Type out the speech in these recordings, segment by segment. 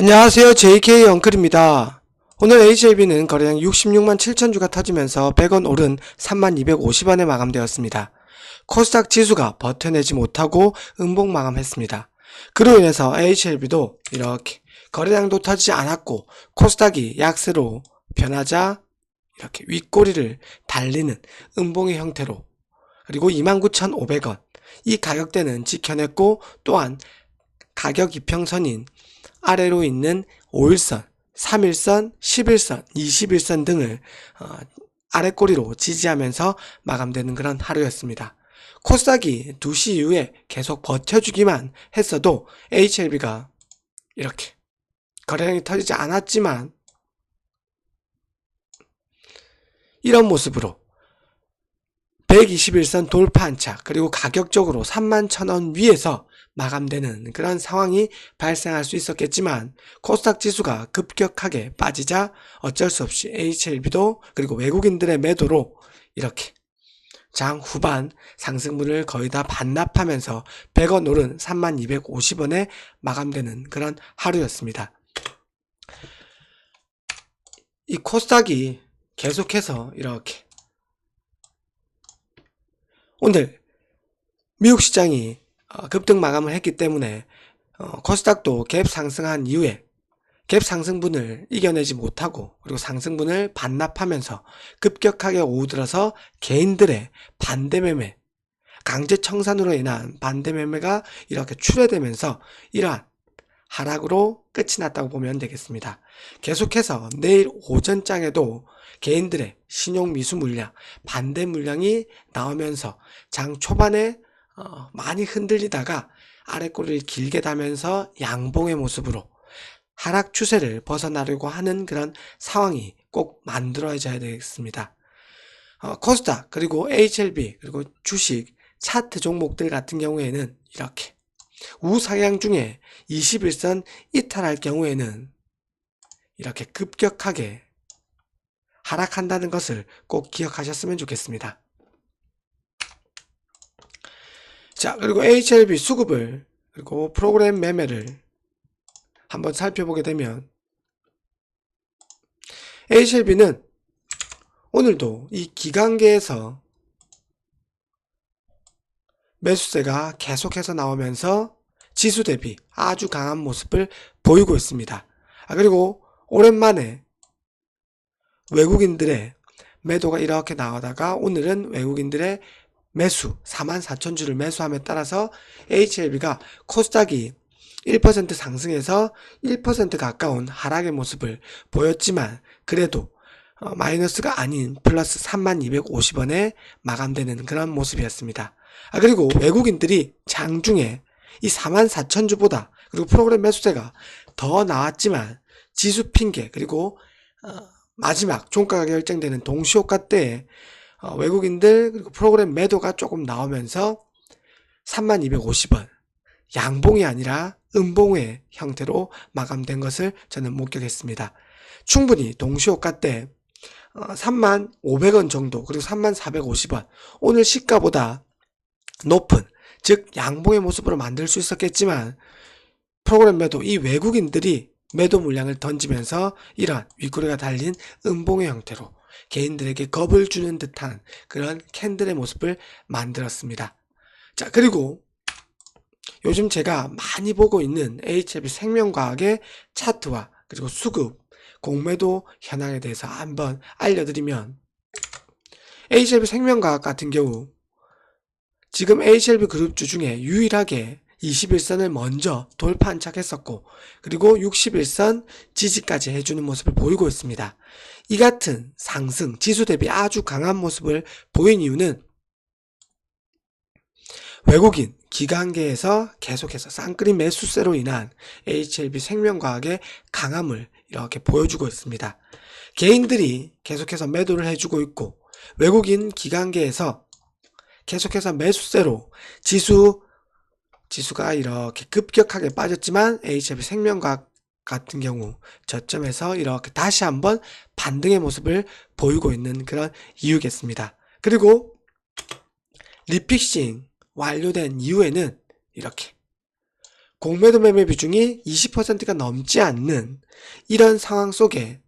안녕하세요. JK 엉클입니다. 오늘 HLB는 거래량 66만 7천 주가 터지면서 100원 오른 3만 250원에 마감되었습니다. 코스닥 지수가 버텨내지 못하고 음봉 마감했습니다. 그로 인해서 HLB도 이렇게 거래량도 터지지 않았고 코스닥이 약세로 변하자 이렇게 윗꼬리를 달리는 음봉의 형태로 그리고 29,500원 이 가격대는 지켜냈고 또한 가격 이평선인 아래로 있는 5일선, 3일선, 11선, 21선 등을 어, 아래 꼬리로 지지하면서 마감되는 그런 하루였습니다. 코스닥이 2시 이후에 계속 버텨주기만 했어도 HLB가 이렇게 거래량이 터지지 않았지만 이런 모습으로 121선 돌파 한차 그리고 가격적으로 3만 천원 위에서 마감되는 그런 상황이 발생할 수 있었겠지만 코스닥 지수가 급격하게 빠지자 어쩔 수 없이 HLB도 그리고 외국인들의 매도로 이렇게 장 후반 상승분을 거의 다 반납하면서 100원 오른 3250원에 마감되는 그런 하루였습니다. 이 코스닥이 계속해서 이렇게 오늘 미국 시장이 어, 급등 마감을 했기 때문에 어, 코스닥도 갭 상승한 이후에 갭 상승분을 이겨내지 못하고 그리고 상승분을 반납하면서 급격하게 오들어서 개인들의 반대 매매 강제 청산으로 인한 반대 매매가 이렇게 출회되면서 이러한 하락으로 끝이 났다고 보면 되겠습니다. 계속해서 내일 오전장에도 개인들의 신용 미수 물량, 반대 물량이 나오면서 장 초반에 어, 많이 흔들리다가 아래꼬리를 길게 다면서 양봉의 모습으로 하락 추세를 벗어나려고 하는 그런 상황이 꼭 만들어져야 되겠습니다. 어, 코스닥 그리고 HLB 그리고 주식 차트 종목들 같은 경우에는 이렇게 우상향 중에 21선 이탈할 경우에는 이렇게 급격하게 하락한다는 것을 꼭 기억하셨으면 좋겠습니다. 자, 그리고 HLB 수급을 그리고 프로그램 매매를 한번 살펴보게 되면 HLB는 오늘도 이 기간계에서 매수세가 계속해서 나오면서 지수 대비 아주 강한 모습을 보이고 있습니다. 아, 그리고 오랜만에 외국인들의 매도가 이렇게 나오다가 오늘은 외국인들의 매수 4만 4천 주를 매수함에 따라서 HLB가 코스닥이 1% 상승해서 1% 가까운 하락의 모습을 보였지만 그래도 어, 마이너스가 아닌 플러스 3만 250원에 마감되는 그런 모습이었습니다. 아, 그리고 외국인들이 장중에 이 4만 4천 주보다 그리고 프로그램 매수세가 더 나왔지만 지수 핑계 그리고 어, 마지막 종가가 결정되는 동시효과 때에 어, 외국인들 그리고 프로그램 매도가 조금 나오면서 3250원 양봉이 아니라 음봉의 형태로 마감된 것을 저는 목격했습니다. 충분히 동시효과 때 어, 3만 500원 정도 그리고 3만 450원 오늘 시가보다 높은 즉 양봉의 모습으로 만들 수 있었겠지만 프로그램 매도 이 외국인들이 매도 물량을 던지면서 이러한 윗꼬리가 달린 음봉의 형태로 개인들에게 겁을 주는 듯한 그런 캔들의 모습을 만들었습니다. 자, 그리고 요즘 제가 많이 보고 있는 HLB 생명과학의 차트와 그리고 수급, 공매도 현황에 대해서 한번 알려드리면 HLB 생명과학 같은 경우 지금 HLB 그룹주 중에 유일하게 21선을 먼저 돌파 안착했었고 그리고 61선 지지까지 해주는 모습을 보이고 있습니다. 이 같은 상승, 지수 대비 아주 강한 모습을 보인 이유는 외국인 기관계에서 계속해서 쌍끌이 매수세로 인한 HLB 생명과학의 강함을 이렇게 보여주고 있습니다. 개인들이 계속해서 매도를 해주고 있고 외국인 기관계에서 계속해서 매수세로 지수 지수가 이렇게 급격하게 빠졌지만 HLB 생명과학 같은 경우 저점에서 이렇게 다시 한번 반등의 모습을 보이고 있는 그런 이유겠습니다. 그리고 리픽싱 완료된 이후에는 이렇게 공매도 매매 비중이 20%가 넘지 않는 이런 상황 속에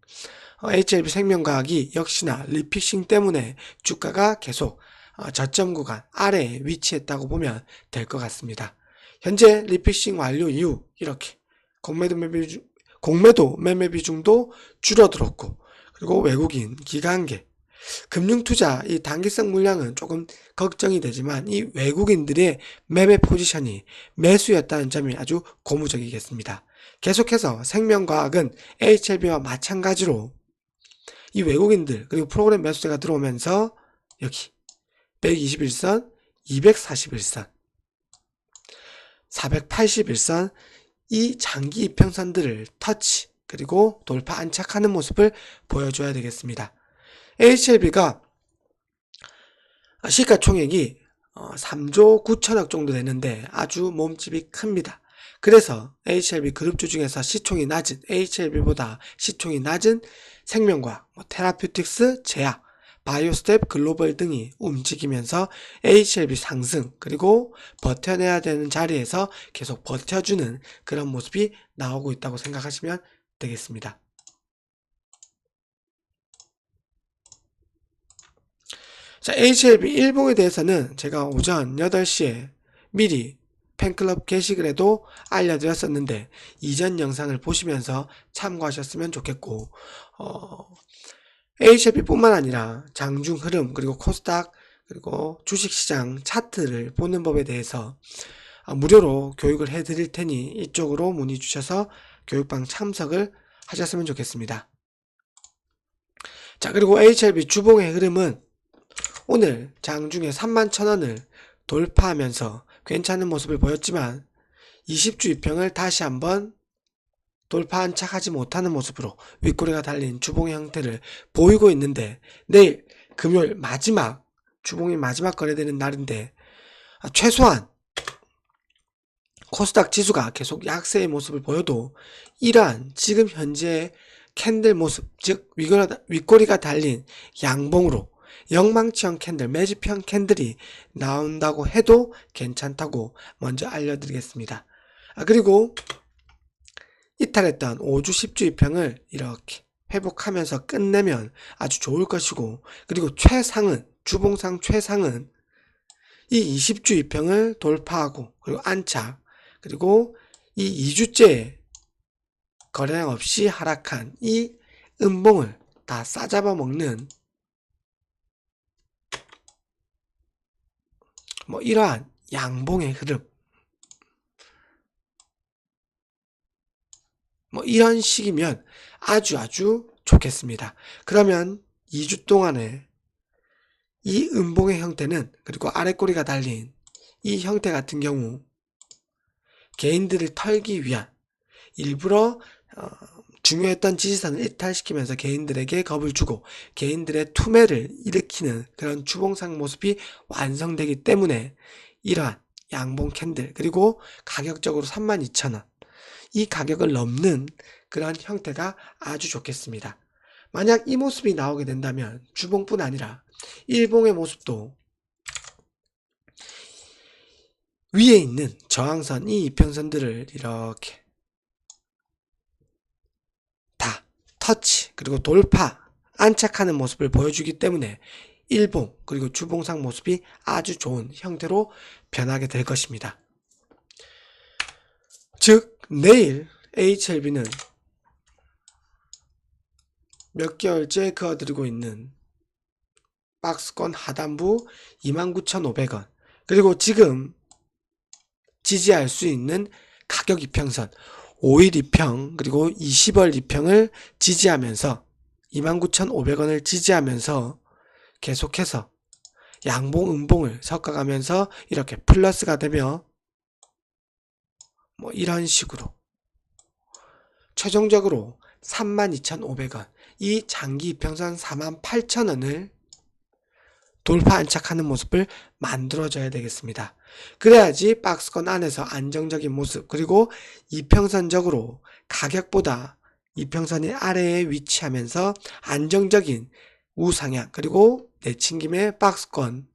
어, HLB 생명과학이 역시나 리픽싱 때문에 주가가 계속 어, 저점 구간 아래에 위치했다고 보면 될 것 같습니다. 현재 리픽싱 완료 이후 이렇게 공매도 매매 비중, 공매도 매매 비중도 줄어들었고 그리고 외국인 기관계 금융투자 이 단기성 물량은 조금 걱정이 되지만 이 외국인들의 매매 포지션이 매수였다는 점이 아주 고무적이겠습니다. 계속해서 생명과학은 HLB와 마찬가지로 이 외국인들 그리고 프로그램 매수세가 들어오면서 여기 121선, 241선, 481선 이 장기 이평선들을 터치 그리고 돌파 안착하는 모습을 보여줘야 되겠습니다. HLB가 시가총액이 3조 9천억 정도 되는데 아주 몸집이 큽니다. 그래서 HLB 그룹주 중에서 시총이 낮은 HLB보다 시총이 낮은 생명과학, 뭐 테라퓨틱스, 제약, 바이오스텝 글로벌 등이 움직이면서 HLB 상승 그리고 버텨내야 되는 자리에서 계속 버텨주는 그런 모습이 나오고 있다고 생각하시면 되겠습니다. 자, HLB 일봉에 대해서는 제가 오전 8시에 미리 팬클럽 게시글 에도 알려드렸었는데 이전 영상을 보시면서 참고하셨으면 좋겠고 어, HLB뿐만 아니라 장중 흐름 그리고 코스닥 그리고 주식시장 차트를 보는 법에 대해서 어, 무료로 교육을 해드릴 테니 이쪽으로 문의 주셔서 교육방 참석을 하셨으면 좋겠습니다. 자 그리고 HLB 주봉의 흐름은 오늘 장중에 3만 천원을 돌파하면서 괜찮은 모습을 보였지만 20주 이평을 다시 한번 돌파 안착하지 못하는 모습으로 윗꼬리가 달린 주봉의 형태를 보이고 있는데 내일 금요일 마지막 주봉이 마지막 거래되는 날인데 아, 최소한 코스닥 지수가 계속 약세의 모습을 보여도 이러한 지금 현재의 캔들 모습 즉 윗꼬리가 달린 양봉으로 영망치형 캔들, 매집형 캔들이 나온다고 해도 괜찮다고 먼저 알려드리겠습니다. 아, 그리고 이탈했던 5주, 10주 2평을 이렇게 회복하면서 끝내면 아주 좋을 것이고 그리고 최상은 주봉상 최상은 이 20주 2평을 돌파하고 그리고 안착 그리고 이 2주째 거래량 없이 하락한 이 음봉을 다 싸잡아 먹는 뭐 이러한 양봉의 흐름 뭐 이런 식이면 아주 아주 좋겠습니다. 그러면 2주 동안에 이 음봉의 형태는 그리고 아래꼬리가 달린 이 형태 같은 경우 개인들을 털기 위한 일부러 어, 중요했던 지지선을 이탈시키면서 개인들에게 겁을 주고 개인들의 투매를 일으키는 그런 주봉상 모습이 완성되기 때문에 이러한 양봉 캔들 그리고 가격적으로 32,000원 이 가격을 넘는 그런 형태가 아주 좋겠습니다. 만약 이 모습이 나오게 된다면 주봉뿐 아니라 일봉의 모습도 위에 있는 저항선 이 이평선들을 이렇게 터치 그리고 돌파 안착하는 모습을 보여주기 때문에 일봉 그리고 주봉상 모습이 아주 좋은 형태로 변하게 될 것입니다. 즉 내일 HLB는 몇 개월째 그어드리고 있는 박스권 하단부 29,500원. 그리고 지금 지지할 수 있는 가격 이평선 5일 2평 그리고 20월 2평을 지지하면서 29,500원을 지지하면서 계속해서 양봉 음봉을 섞어가면서 이렇게 플러스가 되며 뭐 이런 식으로 최종적으로 32,500원 이 장기 이평선 48,000원을 돌파 안착하는 모습을 만들어줘야 되겠습니다. 그래야지 박스권 안에서 안정적인 모습 그리고 이평선적으로 가격보다 이평선의 아래에 위치하면서 안정적인 우상향 그리고 내친김의 박스권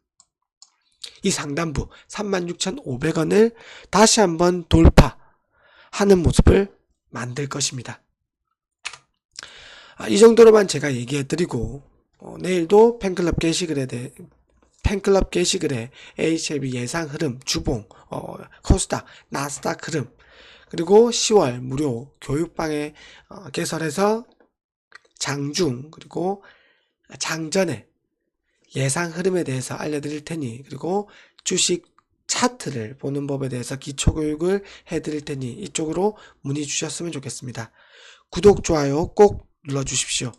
이 상단부 36,500원을 다시 한번 돌파 하는 모습을 만들 것입니다. 아, 이 정도로만 제가 얘기해 드리고 어, 내일도 팬클럽 게시글에 대해 팬클럽 게시글에 HLB 예상 흐름, 주봉, 어, 코스닥, 나스닥 흐름, 그리고 10월 무료 교육방에 어, 개설해서 장중, 그리고 장전에 예상 흐름에 대해서 알려드릴 테니, 그리고 주식 차트를 보는 법에 대해서 기초교육을 해드릴 테니 이쪽으로 문의 주셨으면 좋겠습니다. 구독, 좋아요 꼭 눌러주십시오.